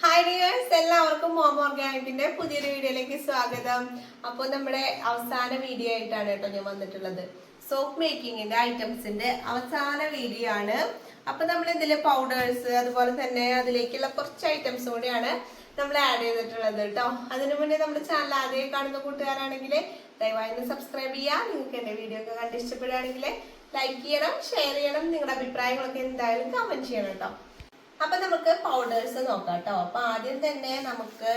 Hi dears എല്ലാവർക്കും mom ഓർഗാനിക്കിന്റെ പുതിയൊരു വീഡിയോയിലേക്ക് സ്വാഗതം. അപ്പോൾ നമ്മുടെ അവസാന വീഡിയോ ആയിട്ടാണ് കേട്ടോ ഞാൻ വന്നിട്ടുള്ളത്. സോപ്പ് മേക്കിങ്ങിന്റെ ഐറ്റംസിന്റെ അവസാന വീഡിയോ ആണ്. അപ്പൊ നമ്മൾ ഇതിൽ പൗഡേഴ്സ് അതുപോലെ തന്നെ അതിലേക്കുള്ള കുറച്ച് ഐറ്റംസ് കൂടിയാണ് നമ്മൾ ആഡ് ചെയ്തിട്ടുള്ളത് കേട്ടോ. അതിനു മുന്നേ നമ്മുടെ ചാനൽ ആദ്യം കാണുന്ന കൂട്ടുകാരാണെങ്കിൽ ദയവായി ഒന്ന് സബ്സ്ക്രൈബ് ചെയ്യുക. നിങ്ങൾക്ക് എന്റെ വീഡിയോ ഒക്കെ കണ്ട് ഇഷ്ടപ്പെടുകയാണെങ്കിൽ ലൈക്ക് ചെയ്യണം ഷെയർ ചെയ്യണം. നിങ്ങളുടെ അഭിപ്രായങ്ങളൊക്കെ എന്തായാലും കമന്റ് ചെയ്യണം കേട്ടോ. അപ്പൊ നമുക്ക് പൗഡേഴ്സ് നോക്കാം കേട്ടോ. അപ്പൊ ആദ്യം തന്നെ നമുക്ക്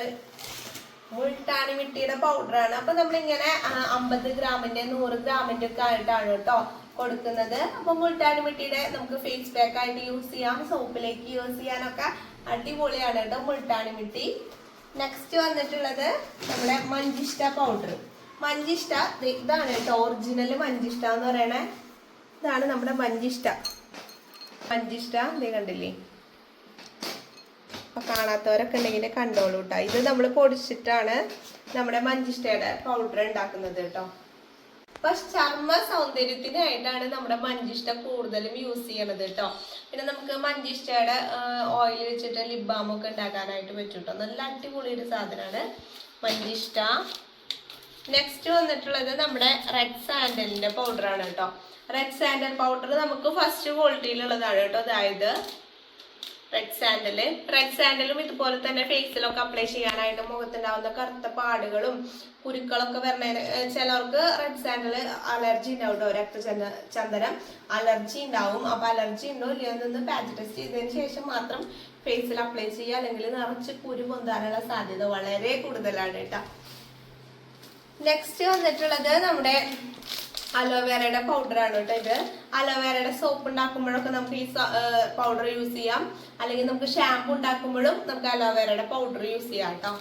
മുൾട്ടാണി മിട്ടിയുടെ പൗഡറാണ് അപ്പൊ നമ്മളിങ്ങനെ അമ്പത് ഗ്രാമിന്റെ നൂറ് ഗ്രാമിന്റെ ഒക്കെ ആയിട്ടാണ് കേട്ടോ കൊടുക്കുന്നത്. അപ്പൊ മുൾട്ടാണി മിട്ടിയുടെ നമുക്ക് ഫേസ് പാക്ക് ആയിട്ട് യൂസ് ചെയ്യാം. സോപ്പിലേക്ക് യൂസ് ചെയ്യാനൊക്കെ അടിപൊളിയാണ് കേട്ടോ മുൾട്ടാണി മിട്ടി നെക്സ്റ്റ് വന്നിട്ടുള്ളത് നമ്മുടെ മഞ്ചിഷ്ട പൗഡർ മഞ്ചിഷ്ട ഇതാണ് കേട്ടോ ഒറിജിനൽ മഞ്ചിഷ്ട എന്ന് പറയണേ. ഇതാണ് നമ്മുടെ മഞ്ചിഷ്ട. മഞ്ചിഷ്ട ദേ കണ്ടില്ലേ? അപ്പൊ കാണാത്തവരൊക്കെ ഉണ്ടെങ്കിൽ കണ്ടോളൂ കേട്ടോ ഇത് നമ്മൾ പൊടിച്ചിട്ടാണ് നമ്മുടെ മഞ്ചിഷ്ടയുടെ പൗഡർ ഉണ്ടാക്കുന്നത് കേട്ടോ. അപ്പൊ ചർമ്മ സൗന്ദര്യത്തിനായിട്ടാണ് നമ്മുടെ മഞ്ചിഷ്ട കൂടുതലും യൂസ് ചെയ്യണത് കേട്ടോ. പിന്നെ നമുക്ക് മഞ്ചിഷ്ടയുടെ ഓയിൽ വെച്ചിട്ട് ലിപ് ബാം ഒക്കെ ഉണ്ടാക്കാനായിട്ട് പറ്റും കേട്ടോ. നല്ല അടിപൊളി ഒരു സാധനമാണ് മഞ്ചിഷ്ട. നെക്സ്റ്റ് വന്നിട്ടുള്ളത് നമ്മുടെ റെഡ് സാൻഡലിന്റെ പൗഡറാണ് കേട്ടോ. റെഡ് സാൻഡൽ പൗഡർ നമുക്ക് ഫസ്റ്റ് ക്വാളിറ്റിയിലുള്ളതാണ് കേട്ടോ. അതായത് റെഡ് സാൻഡൽ റെഡ് സാൻഡലും ഇതുപോലെ തന്നെ ഫേസിലൊക്കെ അപ്ലൈ ചെയ്യാനായിട്ട് മുഖത്തുണ്ടാവുന്ന കറുത്ത പാടുകളും കുരുക്കളൊക്കെ വരുന്നതിന് ചിലർക്ക് റെഡ് സാൻഡൽ അലർജി ഉണ്ടാവും കേട്ടോ രക്തചന്ദ ചന്ദനം. അലർജി ഉണ്ടാവും. അപ്പൊ അലർജി ഉണ്ടോ ഇല്ലയോ എന്നൊന്ന് പാച്ച് ടെസ്റ്റ് ചെയ്തതിന് ശേഷം മാത്രം ഫേസിൽ അപ്ലൈ ചെയ്യുക. അല്ലെങ്കിൽ നിറച്ച് കുരു പൊന്താനുള്ള സാധ്യത വളരെ കൂടുതലാണ് കേട്ടോ നെക്സ്റ്റ് വന്നിട്ടുള്ളത് നമ്മുടെ അലോവേറയുടെ പൗഡർ ആണ് കേട്ടോ ഇത്. അലോവേറയുടെ സോപ്പ് ഉണ്ടാക്കുമ്പോഴൊക്കെ നമുക്ക് ഈ പൗഡർ യൂസ് ചെയ്യാം. അല്ലെങ്കിൽ നമുക്ക് ഷാമ്പു ഉണ്ടാക്കുമ്പോഴും നമുക്ക് അലോവേറയുടെ പൗഡർ യൂസ് ചെയ്യാം കേട്ടോ.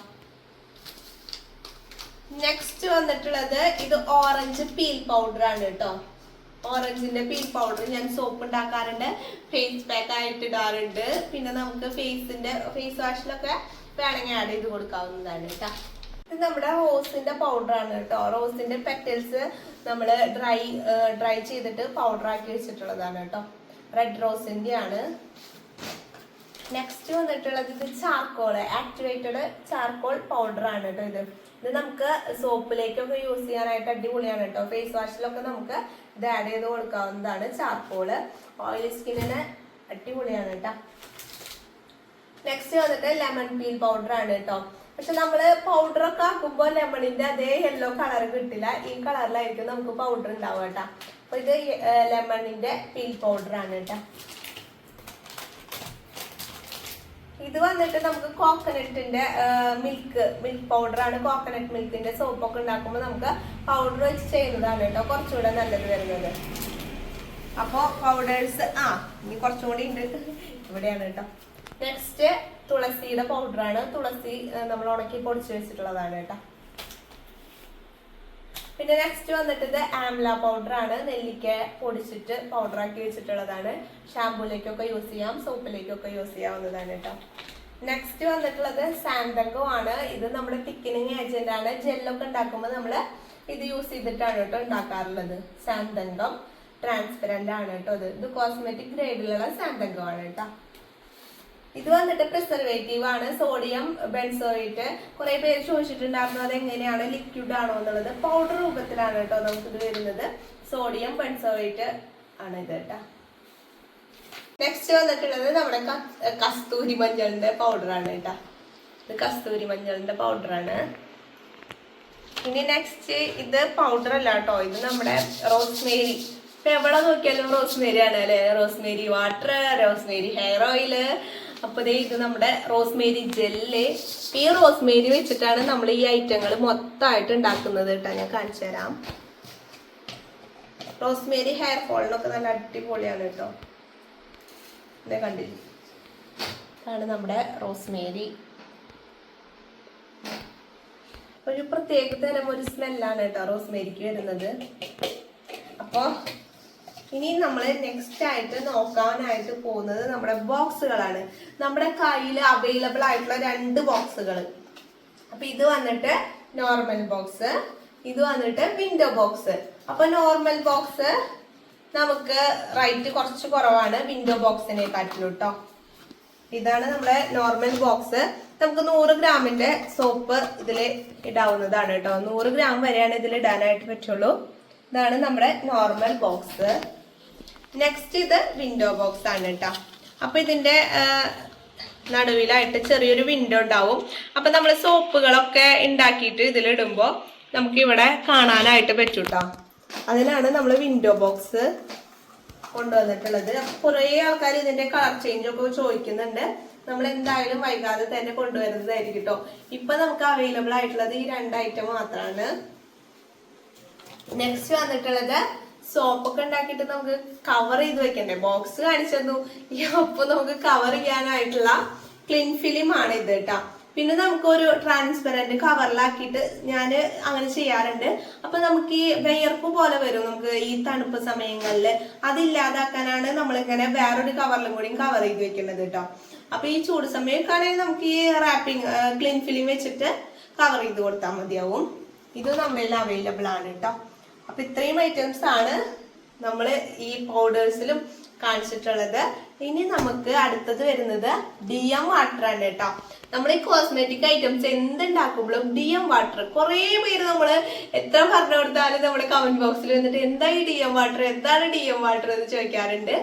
നെക്സ്റ്റ് വന്നിട്ടുള്ളത് ഇത് ഓറഞ്ച് പീൽ പൗഡർ ആണ് കേട്ടോ. ഓറഞ്ചിന്റെ പീൽ പൗഡർ ഞാൻ സോപ്പ് ഉണ്ടാക്കാറുണ്ട്. ഫേസ് പാക്ക് ആയിട്ട് ഇടാറുണ്ട്. പിന്നെ നമുക്ക് ഫേസിന്റെ ഫേസ് വാഷിലൊക്കെ വേണമെങ്കിൽ ആഡ് ചെയ്ത് കൊടുക്കാവുന്നതാണ് കേട്ടോ. ഇത് നമ്മുടെ റോസിന്റെ പൗഡർ ആണ് കേട്ടോ. റോസിന്റെ പെറ്റൽസ് നമ്മൾ ഡ്രൈ ഡ്രൈ ചെയ്തിട്ട് പൗഡർ ആക്കി വെച്ചിട്ടുള്ളതാണ് കേട്ടോ. റെഡ് റോസിന്റെ ആണ്. നെക്സ്റ്റ് വന്നിട്ടുള്ളത് ഇത് ചാർക്കോൾ ആക്ടിവേറ്റഡ് ചാർക്കോൾ പൗഡർ ആണ് കേട്ടോ ഇത്. ഇത് നമുക്ക് സോപ്പിലേക്കൊക്കെ യൂസ് ചെയ്യാനായിട്ട് അടിപൊളിയാണ് കേട്ടോ. ഫേസ് വാഷിലൊക്കെ നമുക്ക് ഇത് ആഡ് ചെയ്ത് കൊടുക്കാവുന്നതാണ് ചാർക്കോൾ ഓയിലി സ്കിന്നിന് അടിപൊളിയാണ് കേട്ടോ. നെക്സ്റ്റ് വന്നിട്ട് ലെമൺ പീൽ പൗഡർ ആണ് കേട്ടോ. പക്ഷെ നമ്മൾ പൗഡർ ഒക്കെ ആക്കുമ്പോൾ ലെമണിന്റെ അതേ യെല്ലോ കളർ കിട്ടില്ല. ഈ കളറിലായിരിക്കും നമുക്ക് പൗഡർ ഉണ്ടാവുക കേട്ടോ. അപ്പൊ ഇത് ലെമണിന്റെ പീൽ പൗഡർ ആണ് കേട്ടോ. ഇത് വന്നിട്ട് നമുക്ക് കോക്കനട്ടിന്റെ മിൽക്ക് മിൽക്ക് പൗഡർ ആണ്. കോക്കനട്ട് മിൽക്കിന്റെ സോപ്പ് ഒക്കെ ഉണ്ടാക്കുമ്പോൾ നമുക്ക് പൗഡർ വെച്ച് ചെയ്യുന്നതാണ് കേട്ടോ കുറച്ചുകൂടെ നല്ലത് വരുന്നത്. അപ്പോ പൗഡേഴ്സ് ആ ഇനി കുറച്ചും കൂടി ഉണ്ട്. ഇവിടെയാണ് കേട്ടോ. നെക്സ്റ്റ് തുളസിയുടെ പൗഡറാണ്. തുളസി നമ്മൾ ഉണക്കി പൊടിച്ച് വെച്ചിട്ടുള്ളതാണ് കേട്ടോ. പിന്നെ നെക്സ്റ്റ് വന്നിട്ട് ഇത് ആംല പൗഡറാണ്. നെല്ലിക്ക പൊടിച്ചിട്ട് പൗഡർ ആക്കി വെച്ചിട്ടുള്ളതാണ്. ഷാമ്പൂലേക്കൊക്കെ യൂസ് ചെയ്യാം സോപ്പിലേക്കൊക്കെ യൂസ് ചെയ്യാവുന്നതാണ് കേട്ടോ. നെക്സ്റ്റ് വന്നിട്ടുള്ളത് സാന്തകോ ആണ്. ഇത് നമ്മുടെ തിക്കനിങ് ഏജന്റ് ആണ്. ജെല്ലൊക്കെ ഉണ്ടാക്കുമ്പോൾ നമ്മൾ ഇത് യൂസ് ചെയ്തിട്ടാണ് കേട്ടോ ഉണ്ടാക്കാറുള്ളത്. സാന്തകം ട്രാൻസ്പെറന്റ് ആണ് കേട്ടോ ഇത്. ഇത് കോസ്മെറ്റിക് ഗ്രേഡിലുള്ള സാന്തകമാണ് കേട്ടോ. ഇത് വന്നിട്ട് പ്രിസർവേറ്റീവ് ആണ്. സോഡിയം ബെൻസോയിറ്റ് കുറെ പേര് ചോദിച്ചിട്ടുണ്ടായിരുന്നു അത് എങ്ങനെയാണ് ലിക്വിഡ് ആണോ എന്നുള്ളത്. പൗഡർ രൂപത്തിലാണ് കേട്ടോ നമുക്ക് ഇത് വരുന്നത്. സോഡിയം ബെൻസോയിറ്റ് ആണ് ഇത് കേട്ടോ. നെക്സ്റ്റ് വന്നിട്ടുള്ളത് നമ്മുടെ കസ്തൂരി മഞ്ഞളിന്റെ പൗഡർ ആണ് കേട്ടോ. ഇത് കസ്തൂരി മഞ്ഞളിന്റെ പൗഡർ ആണ്. ഇനി നെക്സ്റ്റ് ഇത് പൗഡർ അല്ല കേട്ടോ. ഇത് നമ്മുടെ റോസ്മേരി ഇപ്പൊ എവിടെ നോക്കിയാലും റോസ്മേരി ആണ് അല്ലെ? Rosemary water rosemary hair oil അപ്പൊ ദേ ഇത് നമ്മുടെ റോസ്മേരി ജെല്ല്. ഈ റോസ്മേരി വെച്ചിട്ടാണ് നമ്മൾ ഈ ഐറ്റങ്ങൾ മൊത്തമായിട്ട് ഉണ്ടാക്കുന്നത് കേട്ടോ. ഞാൻ കാണിച്ചു തരാം. റോസ്മേരി ഹെയർ ഫോളിനൊക്കെ നല്ല അടിപൊളിയാണ് കേട്ടോ. ഇതേ കണ്ടില്ലേ? ഇതാണ് നമ്മുടെ റോസ്മേരി. ഒരു പ്രത്യേക തരം ഒരു സ്മെല്ലാണ് കേട്ടോ റോസ്മേരിക്ക് വരുന്നത്. അപ്പോ ഇനി നമ്മൾ നെക്സ്റ്റ് ആയിട്ട് നോക്കാനായിട്ട് പോകുന്നത് നമ്മുടെ ബോക്സുകളാണ് നമ്മുടെ കയ്യിൽ അവൈലബിൾ ആയിട്ടുള്ള രണ്ട് ബോക്സുകൾ അപ്പൊ ഇത് വന്നിട്ട് നോർമൽ ബോക്സ് ഇത് വന്നിട്ട് വിൻഡോ ബോക്സ് അപ്പൊ നോർമൽ ബോക്സ് നമുക്ക് റൈറ്റ് കുറച്ച് കുറവാണ് വിൻഡോ ബോക്സിനെക്കാട്ടിലും കേട്ടോ ഇതാണ് നമ്മുടെ നോർമൽ ബോക്സ് നമുക്ക് നൂറ് ഗ്രാമിന്റെ സോപ്പ് ഇതിൽ ഇടാവുന്നതാണ് കേട്ടോ നൂറ് ഗ്രാം വരെയാണ് ഇതിൽ ഇടാനായിട്ട് പറ്റുള്ളൂ. ഇതാണ് നമ്മുടെ നോർമൽ ബോക്സ് നെക്സ്റ്റ് ഇത് വിൻഡോ ബോക്സ് ആണ് കേട്ടോ അപ്പൊ ഇതിന്റെ നടുവിലായിട്ട് ചെറിയൊരു വിൻഡോ ഉണ്ടാവും. അപ്പൊ നമ്മൾ സോപ്പുകളൊക്കെ ഉണ്ടാക്കിയിട്ട് നമുക്ക് ഇവിടെ കാണാനായിട്ട് പറ്റും കേട്ടോ അതിനാണ് നമ്മൾ വിൻഡോ ബോക്സ് കൊണ്ടുവന്നിട്ടുള്ളത്. കുറേ ആൾക്കാർ ഇതിന്റെ കളർ ചേഞ്ച് ഒക്കെ ചോദിക്കുന്നുണ്ട്. നമ്മൾ എന്തായാലും വൈകാതെ തന്നെ കൊണ്ടുവരുന്നതായിരിക്കും കേട്ടോ ഇപ്പൊ നമുക്ക് അവൈലബിൾ ആയിട്ടുള്ളത് ഈ രണ്ട് ഐറ്റം മാത്രമാണ് നെക്സ്റ്റ് വന്നിട്ടുള്ളത് സോപ്പൊക്കെ ഉണ്ടാക്കിയിട്ട് നമുക്ക് കവർ ചെയ്ത് വെക്കണ്ടേ? ബോക്സ് കാണിച്ചു ഈ ഒപ്പ് നമുക്ക് കവർ ചെയ്യാനായിട്ടുള്ള ക്ലിൻ ഫിലിം ആണ് ഇത് കേട്ടോ. പിന്നെ നമുക്ക് ഒരു ട്രാൻസ്പെറന്റ് കവറിലാക്കിയിട്ട് ഞാൻ അങ്ങനെ ചെയ്യാറുണ്ട്. അപ്പൊ നമുക്ക് ഈ വിയർപ്പ് പോലെ വരും. നമുക്ക് ഈ തണുപ്പ് സമയങ്ങളിൽ അതില്ലാതാക്കാനാണ് നമ്മളിങ്ങനെ വേറൊരു കവറിലും കൂടി കവർ ചെയ്ത് വെക്കുന്നത് കേട്ടോ. അപ്പൊ ഈ ചൂട് സമയമൊക്കെ ആണെങ്കിൽ നമുക്ക് ഈ റാപ്പിംഗ് ക്ലീൻ ഫിലിം വെച്ചിട്ട് കവർ ചെയ്ത് കൊടുത്താൽ മതിയാവും. ഇത് നമ്മളിൽ അവൈലബിൾ ആണ് കേട്ടോ. അപ്പൊ ഇത്രയും ഐറ്റംസ് ആണ് നമ്മൾ ഈ പൗഡേഴ്സിലും കാണിച്ചിട്ടുള്ളത്. ഇനി നമുക്ക് അടുത്തത് വരുന്നത് ഡി എം വാട്ടർ ആണ് കേട്ടോ. നമ്മൾ ഈ കോസ്മെറ്റിക് ഐറ്റംസ് എന്തുണ്ടാക്കുമ്പോഴും ഡി എം വാട്ടർ കുറേ പേര് നമ്മൾ എത്ര പറഞ്ഞു കൊടുത്താലും നമ്മുടെ കമന്റ് ബോക്സിൽ വന്നിട്ട് എന്താ ഈ ഡി എം വാട്ടർ എന്താണ് ഡി എം വാട്ടർ എന്ന് ചോദിക്കാറുണ്ട്.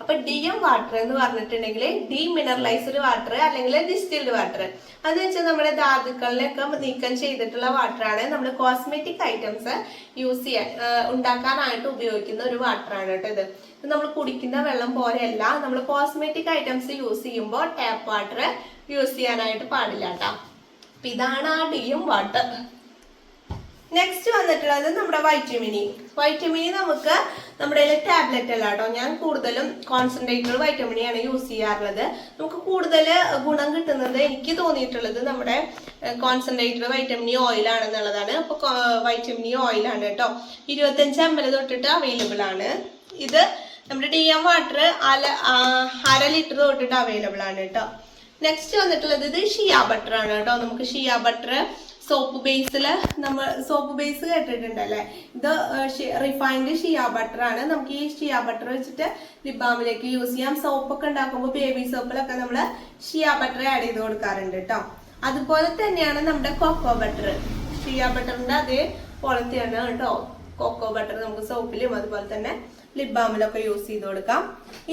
അപ്പൊ ഡി എം വാട്ടർ എന്ന് പറഞ്ഞിട്ടുണ്ടെങ്കിൽ ഡി മിനറലൈസ്ഡ് വാട്ടർ അല്ലെങ്കിൽ ഡിസ്റ്റിൽഡ് വാട്ടർ അത് വെച്ചാൽ നമ്മുടെ ധാതുക്കളിലൊക്കെ നീക്കം ചെയ്തിട്ടുള്ള വാട്ടറാണ് നമ്മൾ കോസ്മെറ്റിക് ഐറ്റംസ് യൂസ് ചെയ്യാൻ ഉണ്ടാക്കാനായിട്ട് ഉപയോഗിക്കുന്ന ഒരു വാട്ടറാണ് കേട്ടോ ഇത്. നമ്മൾ കുടിക്കുന്ന വെള്ളം പോലെയല്ല നമ്മൾ കോസ്മെറ്റിക് ഐറ്റംസ് യൂസ് ചെയ്യുമ്പോൾ ടാപ്പ് വാട്ടർ യൂസ് ചെയ്യാനായിട്ട് പാടില്ല കേട്ടോ. ഇതാണ് ആ ഡി എം വാട്ടർ നെക്സ്റ്റ് വന്നിട്ടുള്ളത് നമ്മുടെ വൈറ്റമിനി വൈറ്റമിനി നമുക്ക് നമ്മുടെ കയ്യിൽ ടാബ്ലറ്റ് അല്ല കേട്ടോ. ഞാൻ കൂടുതലും കോൺസെൻട്രേറ്റഡ് വൈറ്റമിനിയാണ് യൂസ് ചെയ്യാറുള്ളത്. നമുക്ക് കൂടുതൽ ഗുണം കിട്ടുന്നത് എനിക്ക് തോന്നിയിട്ടുള്ളത് നമ്മുടെ കോൺസെൻട്രേറ്റഡ് വൈറ്റമിനി ഓയിൽ ആണെന്നുള്ളതാണ്. അപ്പൊ വൈറ്റമിനി ഓയിൽ ആണ് കേട്ടോ. ഇരുപത്തഞ്ച് എം എൽ തൊട്ടിട്ട് അവൈലബിൾ ആണ്. ഇത് നമ്മുടെ ഡി എം വാട്ടർ അര അര ലിറ്റർ തൊട്ടിട്ട് അവൈലബിൾ ആണ് കേട്ടോ. നെക്സ്റ്റ് വന്നിട്ടുള്ളത് ഇത് ഷിയ ബട്ടർ ആണ് കേട്ടോ. നമുക്ക് ഷിയ ബട്ടർ സോപ്പ് ബേസിൽ നമ്മൾ സോപ്പ് ബേസ് കേട്ടിട്ടുണ്ടല്ലേ? ഇത് റിഫൈൻഡ് ഷിയാ ബട്ടർ ആണ്. നമുക്ക് ഈ ഷിയാ ബട്ടർ വെച്ചിട്ട് ലിബാമിലേക്ക് യൂസ് ചെയ്യാം. സോപ്പൊക്കെ ഉണ്ടാക്കുമ്പോൾ ബേബി സോപ്പിലൊക്കെ നമ്മൾ ഷിയാ ബട്ടർ ആഡ് ചെയ്ത് കൊടുക്കാറുണ്ട് കേട്ടോ അതുപോലെ തന്നെയാണ് നമ്മുടെ കൊക്കോ ബട്ടർ ഷിയാ ബട്ടറിന്റെ അതേ ക്വാളിറ്റിയാണ് കേട്ടോ കൊക്കോ ബട്ടർ നമുക്ക് സോപ്പിലും അതുപോലെ തന്നെ ലിബാമിലൊക്കെ ബാമിലൊക്കെ യൂസ് ചെയ്ത് കൊടുക്കാം.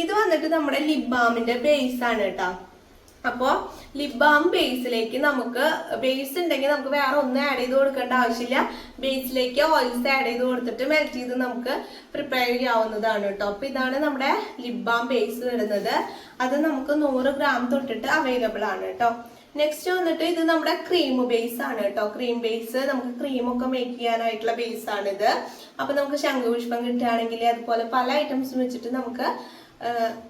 ഇത് വന്നിട്ട് നമ്മുടെ ലിപ് ബാമിന്റെ ബേസ് ആണ് കേട്ടോ അപ്പോ ലിപ് ബാം ബേസിലേക്ക് നമുക്ക് ബേസ് ഉണ്ടെങ്കിൽ നമുക്ക് വേറെ ഒന്നും ആഡ് ചെയ്ത് കൊടുക്കേണ്ട ആവശ്യമില്ല. ബേസിലേക്ക് ഓയിൽസ് ആഡ് ചെയ്ത് കൊടുത്തിട്ട് മെൽറ്റ് ചെയ്ത് നമുക്ക് പ്രിപ്പയർ ചെയ്യാവുന്നതാണ് കേട്ടോ. അപ്പൊ ഇതാണ് നമ്മുടെ ലിപ് ബാം ബേസ് വരുന്നത്. അത് നമുക്ക് നൂറ് ഗ്രാം തൊട്ടിട്ട് അവൈലബിൾ ആണ് കേട്ടോ. നെക്സ്റ്റ് വന്നിട്ട് ഇത് നമ്മുടെ ക്രീം ബേസ് ആണ് കേട്ടോ. ക്രീം ബേസ് നമുക്ക് ക്രീമൊക്കെ മേക്ക് ചെയ്യാനായിട്ടുള്ള ബേസ് ആണിത്. അപ്പൊ നമുക്ക് ശംഖുപുഷ്പം കിട്ടുകയാണെങ്കിൽ അതുപോലെ പല ഐറ്റംസും വെച്ചിട്ട് നമുക്ക്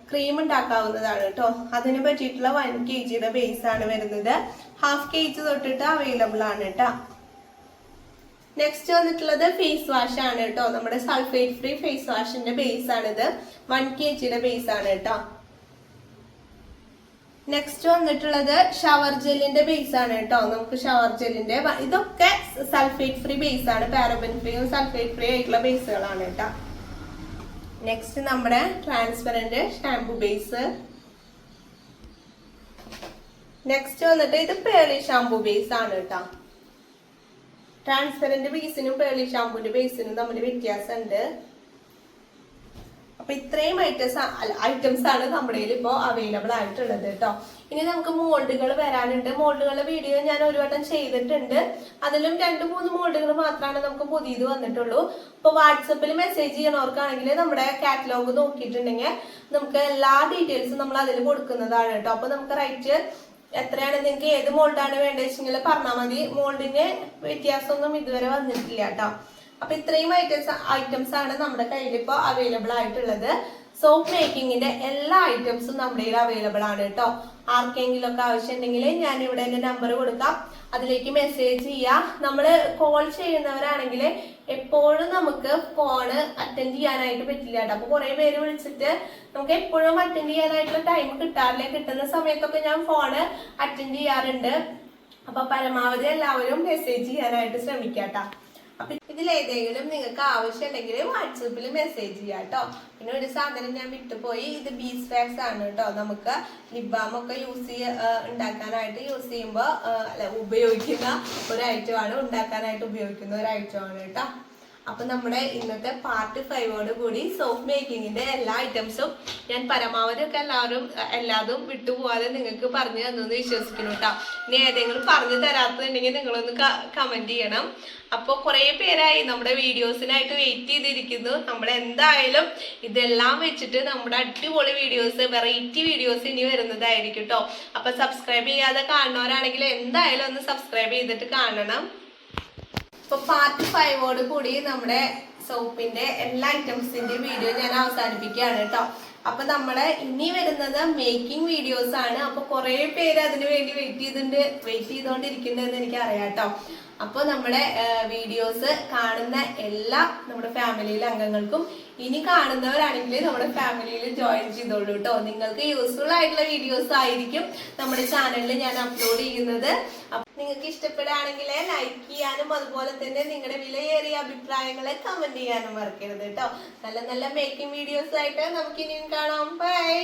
ക്രീം ഉണ്ടാക്കാവുന്നതാണ് കേട്ടോ. അതിന് പറ്റിയിട്ടുള്ള വൺ കെ ജിയുടെ ബേസ് ആണ് വരുന്നത്. ഹാഫ് കെ ജി തൊട്ടിട്ട് അവൈലബിൾ ആണ് കേട്ടോ. നെക്സ്റ്റ് വന്നിട്ടുള്ളത് ഫേസ് വാഷ് ആണ് കേട്ടോ. നമ്മുടെ സൾഫേറ്റ് ഫ്രീ ഫേസ് വാഷിന്റെ ബേസ് ആണിത്. വൺ കെ ജിയുടെ ബേസ് ആണ് കേട്ടോ. നെക്സ്റ്റ് വന്നിട്ടുള്ളത് ഷവർ ജെല്ലിന്റെ ബേസ് ആണ് കേട്ടോ. നമുക്ക് ഷവർ ജെല്ലിന്റെ ഇതൊക്കെ സൾഫേറ്റ് ഫ്രീ ബേസ് ആണ്. പാരബൻ ഫ്രീയും സൾഫേറ്റ് ഫ്രീ ആയിട്ടുള്ള ബേസുകളാണ് കേട്ടോ. നെക്സ്റ്റ് നമ്മുടെ ട്രാൻസ്പെറന്റ് ഷാംപൂ ബേസ് നെക്സ്റ്റ് വന്നിട്ട് ഇത് പേളി ഷാംപൂ ബേസ് ആണ് കേട്ടോ. ട്രാൻസ്പെറന്റ് ബേസിനും പേളി ഷാംപൂന്റെ ബേസിനും തമ്മിൽ വ്യത്യാസമുണ്ട്. അപ്പൊ ഇത്രയും ഐറ്റംസ് ഐറ്റംസ് ആണ് നമ്മുടെ കയ്യിൽ ഇപ്പോൾ അവൈലബിൾ ആയിട്ടുള്ളത് കേട്ടോ. ഇനി നമുക്ക് മോൾഡുകൾ വരാനുണ്ട്. മോൾഡുകളുടെ വീഡിയോ ഞാൻ ഒരു വട്ടം ചെയ്തിട്ടുണ്ട്. അതിലും രണ്ട് മൂന്ന് മോൾഡുകൾ മാത്രമാണ് നമുക്ക് പുതിയത് വന്നിട്ടുള്ളൂ. അപ്പോൾ വാട്സപ്പിൽ മെസ്സേജ് ചെയ്യണവർക്കാണെങ്കിൽ നമ്മുടെ കാറ്റലോഗ് നോക്കിയിട്ടുണ്ടെങ്കിൽ നമുക്ക് എല്ലാ ഡീറ്റെയിൽസും നമ്മൾ അതിൽ കൊടുക്കുന്നതാണ് കേട്ടോ. അപ്പോൾ നമുക്ക് റൈറ്റ് എത്രയാണ്? നിങ്ങൾക്ക് ഏത് മോൾഡാണ് വേണ്ടതെങ്കിൽ പറഞ്ഞാൽ മതി. മോൾഡിന് വ്യത്യാസമൊന്നും ഇതുവരെ വന്നിട്ടില്ല കേട്ടോ. അപ്പൊ ഇത്രയും ഐറ്റംസ് ഐറ്റംസ് ആണ് നമ്മുടെ കയ്യിൽ ഇപ്പോൾ അവൈലബിൾ ആയിട്ടുള്ളത്. സോപ്പ് മേക്കിങ്ങിന്റെ എല്ലാ ഐറ്റംസും നമ്മുടെ കയ്യിൽ അവൈലബിൾ ആണ് കേട്ടോ. ആർക്കെങ്കിലും ഒക്കെ ആവശ്യം ആവശ്യമുണ്ടെങ്കിൽ ഞാൻ ഇവിടെ എന്റെ നമ്പർ കൊടുക്കാം. അതിലേക്ക് മെസ്സേജ് ചെയ്യാം. നമ്മൾ കോൾ ചെയ്യുന്നവരാണെങ്കിൽ എപ്പോഴും നമുക്ക് ഫോണ് അറ്റൻഡ് ചെയ്യാനായിട്ട് പറ്റില്ല കേട്ടോ. അപ്പൊ കുറെ പേര് വിളിച്ചിട്ട് നമുക്ക് എപ്പോഴും അറ്റൻഡ് ചെയ്യാനായിട്ടുള്ള ടൈം കിട്ടാറില്ല. കിട്ടുന്ന സമയത്തൊക്കെ ഞാൻ ഫോണ് അറ്റൻഡ് ചെയ്യാറുണ്ട്. അപ്പൊ പരമാവധി എല്ലാവരും മെസ്സേജ് ചെയ്യാനായിട്ട് ശ്രമിക്കാം അപ്പൊ ഇതിലേതെങ്കിലും നിങ്ങൾക്ക് ആവശ്യമുണ്ടെങ്കിൽ വാട്സപ്പിൽ മെസ്സേജ് ചെയ്യാം കേട്ടോ പിന്നെ ഒരു സാധനം ഞാൻ വിട്ടുപോയി. ഇത് ബീസ് വാക്സ് ആണ് കേട്ടോ നമുക്ക് ലിബാം ഒക്കെ യൂസ് ചെയ്യ ഉണ്ടാക്കാനായിട്ട് യൂസ് ചെയ്യുമ്പോൾ അല്ല ഉപയോഗിക്കുന്ന ഒരു ഐറ്റമാണ് ഉണ്ടാക്കാനായിട്ട് ഉപയോഗിക്കുന്ന ഒരു ഐറ്റമാണ് കേട്ടോ അപ്പൊ നമ്മുടെ ഇന്നത്തെ പാർട്ട് ഫൈവോട് കൂടി സോപ്പ് മേക്കിങ്ങിന്റെ എല്ലാ ഐറ്റംസും ഞാൻ പരമാവധി ഒക്കെ എല്ലാവരും എല്ലാതും വിട്ടുപോകാതെ നിങ്ങൾക്ക് പറഞ്ഞു തന്നു എന്ന് വിശ്വസിക്കുന്നു കേട്ടോ ഇനി ഏതെങ്കിലും പറഞ്ഞു തരാത്തതുണ്ടെങ്കിൽ നിങ്ങളൊന്ന് കമന്റ് ചെയ്യണം. അപ്പോൾ കുറേ പേരായി നമ്മുടെ വീഡിയോസിനായിട്ട് വെയിറ്റ് ചെയ്തിരിക്കുന്നു. നമ്മൾ എന്തായാലും ഇതെല്ലാം വെച്ചിട്ട് നമ്മുടെ അടിപൊളി വീഡിയോസ് വെറൈറ്റി വീഡിയോസ് ഇനി വരുന്നതായിരിക്കും കേട്ടോ അപ്പൊ സബ്സ്ക്രൈബ് ചെയ്യാതെ കാണുന്നവരാണെങ്കിൽ എന്തായാലും ഒന്ന് സബ്സ്ക്രൈബ് ചെയ്തിട്ട് കാണണം. ഇപ്പൊ പാർട്ട് ഫൈവോട് കൂടി നമ്മുടെ സോപ്പിന്റെ എല്ലാ ഐറ്റംസിന്റെ വീഡിയോ ഞാൻ അവസാനിപ്പിക്കുകയാണ് കേട്ടോ. അപ്പൊ നമ്മുടെ ഇനി വരുന്നത് മേക്കിംഗ് വീഡിയോസ് ആണ്. അപ്പൊ കുറെ പേര് അതിനു വേണ്ടി വെയിറ്റ് ചെയ്തിട്ടുണ്ട് വെയിറ്റ് ചെയ്തുകൊണ്ടിരിക്കുന്നുണ്ടെന്ന് എനിക്ക് അറിയാം കേട്ടോ. അപ്പൊ നമ്മുടെ വീഡിയോസ് കാണുന്ന എല്ലാ നമ്മുടെ ഫാമിലിയിലെ അംഗങ്ങൾക്കും ഇനി കാണുന്നവരാണെങ്കിൽ നമ്മുടെ ഫാമിലിയിൽ ജോയിൻ ചെയ്തോളൂ കേട്ടോ നിങ്ങൾക്ക് യൂസ്ഫുൾ ആയിട്ടുള്ള വീഡിയോസ് ആയിരിക്കും നമ്മുടെ ചാനലിൽ ഞാൻ അപ്ലോഡ് ചെയ്യുന്നത്. നിങ്ങൾക്ക് ഇഷ്ടപ്പെടുകയാണെങ്കിൽ ലൈക്ക് ചെയ്യാനും അതുപോലെ തന്നെ നിങ്ങളുടെ വിലയേറിയ അഭിപ്രായങ്ങളെ കമന്റ് ചെയ്യാനും മറക്കരുത് കേട്ടോ നല്ല നല്ല മേക്കിംഗ് വീഡിയോസ് ആയിട്ട് നമുക്ക് ഇനിയും കാണാം. ബൈ